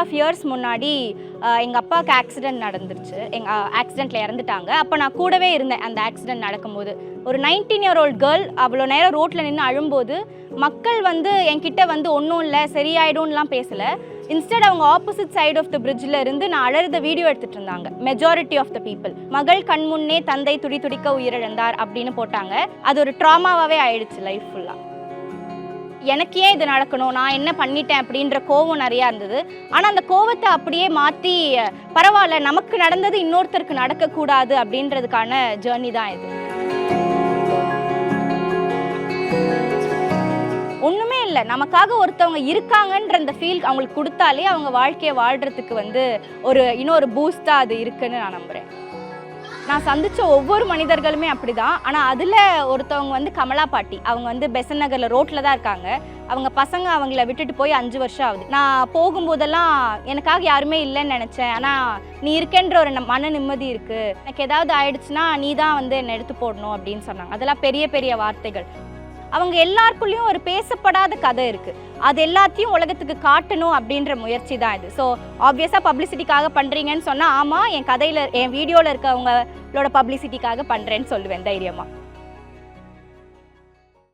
Of years முன்னாடி எங்கள் அப்பாவுக்கு ஆக்சிடெண்ட் நடந்துருச்சு. எங்கள் ஆக்சிடெண்ட்டில் இறந்துட்டாங்க. அப்போ நான் கூடவே இருந்தேன் அந்த ஆக்சிடெண்ட் நடக்கும்போது. ஒரு நைன்டீன் இயர் ஓல்ட் கேர்ள் அவ்வளோ நேரம் ரோட்டில் நின்று அழும்போது மக்கள் வந்து என்கிட்ட வந்து ஒன்றும் இல்லை சரியாயிடும்லாம் பேசலை. இன்ஸ்டெட் அவங்க ஆப்போசிட் சைடு ஆஃப் த பிரிட்ஜில் இருந்து நான் அழறத வீடியோ எடுத்துகிட்டு இருந்தாங்க. மெஜாரிட்டி ஆஃப் த பீப்புள் மகள் கண் முன்னே தந்தை துடி துடிக்க உயிரிழந்தார் அப்படின்னு போட்டாங்க. அது ஒரு ட்ராமாவாகவே ஆயிடுச்சு லைஃப் ஃபுல்லாக எனக்கு ஏன் இது நடக்கணும் நான் என்ன பண்ணிட்டேன் அப்படின்ற கோவம் நிறையா இருந்தது. ஆனால் அந்த கோவத்தை அப்படியே மாற்றி பரவாயில்ல நமக்கு நடந்தது இன்னொருத்தருக்கு நடக்கக்கூடாது அப்படின்றதுக்கான ஜேர்னி தான் இது. ஒன்றுமே இல்லை. நமக்காக ஒருத்தவங்க இருக்காங்கன்ற அந்த ஃபீல் அவங்களுக்கு கொடுத்தாலே அவங்க வாழ்க்கையை வாழ்கிறதுக்கு வந்து ஒரு இன்னொரு பூஸ்டாக அது இருக்குன்னு நான் நம்புகிறேன் நான் சந்தித்த ஒவ்வொரு மனிதர்களுமே அப்படிதான். ஆனால் அதில் ஒருத்தவங்க வந்து கமலா பாட்டி. அவங்க வந்து பெசன் நகரில் ரோட்டில் தான் இருக்காங்க. அவங்க பசங்க அவங்கள விட்டுட்டு போய் அஞ்சு வருஷம் ஆகுது. நான் போகும்போதெல்லாம் எனக்காக யாருமே இல்லைன்னு நினச்சேன். ஆனால் நீ இருக்கேன்ற ஒரு மன நிம்மதி இருக்குது எனக்கு ஏதாவது ஆயிடுச்சுன்னா நீ தான் வந்து என்னை எடுத்து போடணும் அப்படின்னு சொன்னாங்க. அதெல்லாம் பெரிய பெரிய வார்த்தைகள். அவங்க எல்லாருக்குள்ளேயும் ஒரு பேசப்படாத கதை இருக்குது அது எல்லாத்தையும் உலகத்துக்கு காட்டணும் அப்படின்ற முயற்சி தான் இது. ஸோ ஆப்வியஸாக பப்ளிசிட்டிக்காக பண்ணுறீங்கன்னு சொன்னால் ஆமாம் என் கதையில் என் வீடியோவில் இருக்கவங்களோட பப்ளிசிட்டிக்காக பண்ணுறேன்னு சொல்லுவேன் தைரியமாக